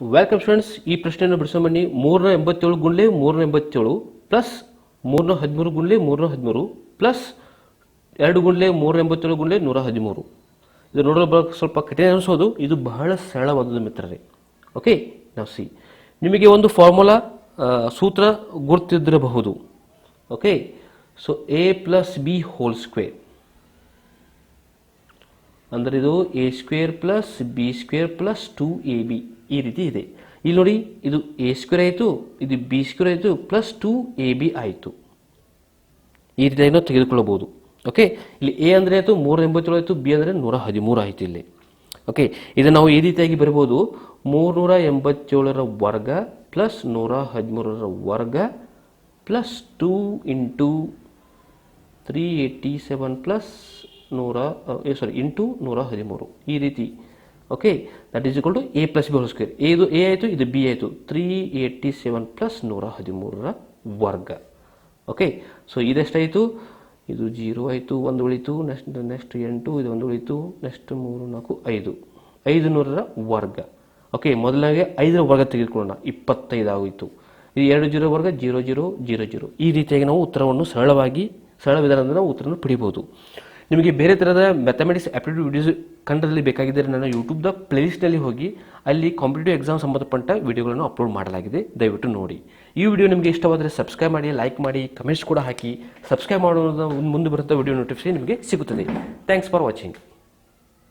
Welcome students ಈ ಪ್ರಶ್ನೆಯನ್ನು ಬಿಡಿಸೋ ಬನ್ನಿ. ಮೂರ್ನ ಎಂಬತ್ತೇಳು ಗುಂಡ್ಲೆ ಮೂರ್ನ ಎಂಬತ್ತೇಳು ಪ್ಲಸ್ ಮೂರ್ನ ಹದಿಮೂರು ಗುಂಡ್ಲೆ ಮೂರ್ನ ಹದಿಮೂರು ಪ್ಲಸ್ ಎರಡು ಗುಂಡ್ಲೆ ಮೂರ್ನ ಎಂಬತ್ತೇಳು ಗುಂಡ್ಲೆ ನೂರ ಹದಿಮೂರು. ಇದು ನೋಡಲು ಸ್ವಲ್ಪ ಕಠಿಣ ಅನಿಸೋದು. ಇದು ಬಹಳ ಸರಳವಾದದ್ದು ಮಿತ್ರರೇ. ಓಕೆ ನಾವು ಸಿ ನಿಮಗೆ ಒಂದು ಫಾರ್ಮುಲಾ ಸೂತ್ರ ಗುರ್ತಿದ್ದಿರಬಹುದು. Okay so A plus B whole square ಅಂದರೆ ಇದು A square plus B square plus two A B ಈ ರೀತಿ ಇದೆ. ಇಲ್ಲಿ ನೋಡಿ, ಇದು ಎ ಸ್ಕ್ವೇರ್ ಆಯಿತು, ಇದು ಬಿ ಸ್ಕ್ವೇರ್ ಆಯಿತು ಪ್ಲಸ್ ಟೂ ಎ ಬಿ ಆಯಿತು. ಈ ರೀತಿಯಾಗಿ ನಾವು ತೆಗೆದುಕೊಳ್ಳಬಹುದು. ಓಕೆ ಇಲ್ಲಿ ಎ ಅಂದರೆ ಆಯಿತು, ಮೂರ ಎಂಬತ್ತೇಳು ಆಯಿತು ಬಿ ಅಂದರೆ ನೂರ ಹದಿಮೂರು ಆಯಿತು ಇಲ್ಲಿ. ಓಕೆ ಇದನ್ನು ನಾವು ಈ ರೀತಿಯಾಗಿ ಬರಿಬೋದು ಮೂರ್ನೂರ ಎಂಬತ್ತೇಳರ ವರ್ಗ ಪ್ಲಸ್ ನೂರ ಹದಿಮೂರರ ವರ್ಗ plus two into three eighty seven plus ನೂರ ಸಾರಿ ಇಂಟು ನೂರ ಹದಿಮೂರು. ಈ ರೀತಿ. Okay that is equal to A plus B whole square ಇದು ಎ ಆಯಿತು, ಇದು ಬಿ ಆಯಿತು. ತ್ರೀ ಏಯ್ಟಿ ಸೆವೆನ್ ಪ್ಲಸ್ ನೂರ ಹದಿಮೂರರ ವರ್ಗ. ಓಕೆ ಸೊ ಇದೆಷ್ಟಾಯಿತು? ಇದು ಜೀರೋ ಆಯಿತು, ಒಂದು ಉಳಿತು ನೆಕ್ಸ್ಟ್ ನೆಕ್ಸ್ಟ್ ಎಂಟು, ಇದು ಒಂದು ಉಳಿತು ನೆಕ್ಸ್ಟ್ ಮೂರು, ನಾಲ್ಕು, ಐದು. ಐದು ನೂರರ ವರ್ಗ. ಓಕೆ ಮೊದಲನೇ ಐದರ ವರ್ಗ ತೆಗೆದುಕೊಳ್ಳೋಣ. ಇಪ್ಪತ್ತೈದು ಆಗೋಯಿತು. ಇದು ಎರಡು ಜೀರೋ ವರ್ಗ, ಜೀರೋ ಜೀರೋ ಜೀರೋ ಜೀರೋ. ಈ ರೀತಿಯಾಗಿ ನಾವು ಉತ್ತರವನ್ನು ಸರಳವಾಗಿ, ಸರಳ ವಿಧಾನದಿಂದ ನಾವು ಉತ್ತರವನ್ನು ಪಡಿಬೋದು. ನಿಮಗೆ ಬೇರೆ ಥರದ ಮ್ಯಾಥಮೆಟಿಕ್ಸ್ ಆಪ್ಟಿಟ್ಯೂಡ್ ವಿಡಿಯೋಸ್ ಕಂಡದಲ್ಲಿ ಬೇಕಾಗಿದ್ದರೆ ನನ್ನ ಯೂಟ್ಯೂಬ್ದ ಪ್ಲೇಲಿಸ್ಟ್ನಲ್ಲಿ ಹೋಗಿ, ಅಲ್ಲಿ ಕಾಂಪಿಟೇಟಿವ್ ಎಕ್ಸಾಮ್ ಸಂಬಂಧಪಟ್ಟ ವಿಡಿಯೋಗಳನ್ನು ಅಪ್ಲೋಡ್ ಮಾಡಲಾಗಿದೆ. ದಯವಿಟ್ಟು ನೋಡಿ. ಈ ವಿಡಿಯೋ ನಿಮಗೆ ಇಷ್ಟವಾದರೆ ಸಬ್ಸ್ಕ್ರೈಬ್ ಮಾಡಿ ಲೈಕ್ ಮಾಡಿ ಕಮೆಂಟ್ಸ್ ಕೂಡ ಹಾಕಿ ಸಬ್ಸ್ಕ್ರೈಬ್ ಮಾಡೋದು ಮುಂದೆ ಬರುತ್ತಾ ವಿಡಿಯೋ ನೋಟಿಫಿಕೇಶನ್ ನಿಮಗೆ ಸಿಗುತ್ತದೆ. Thanks for watching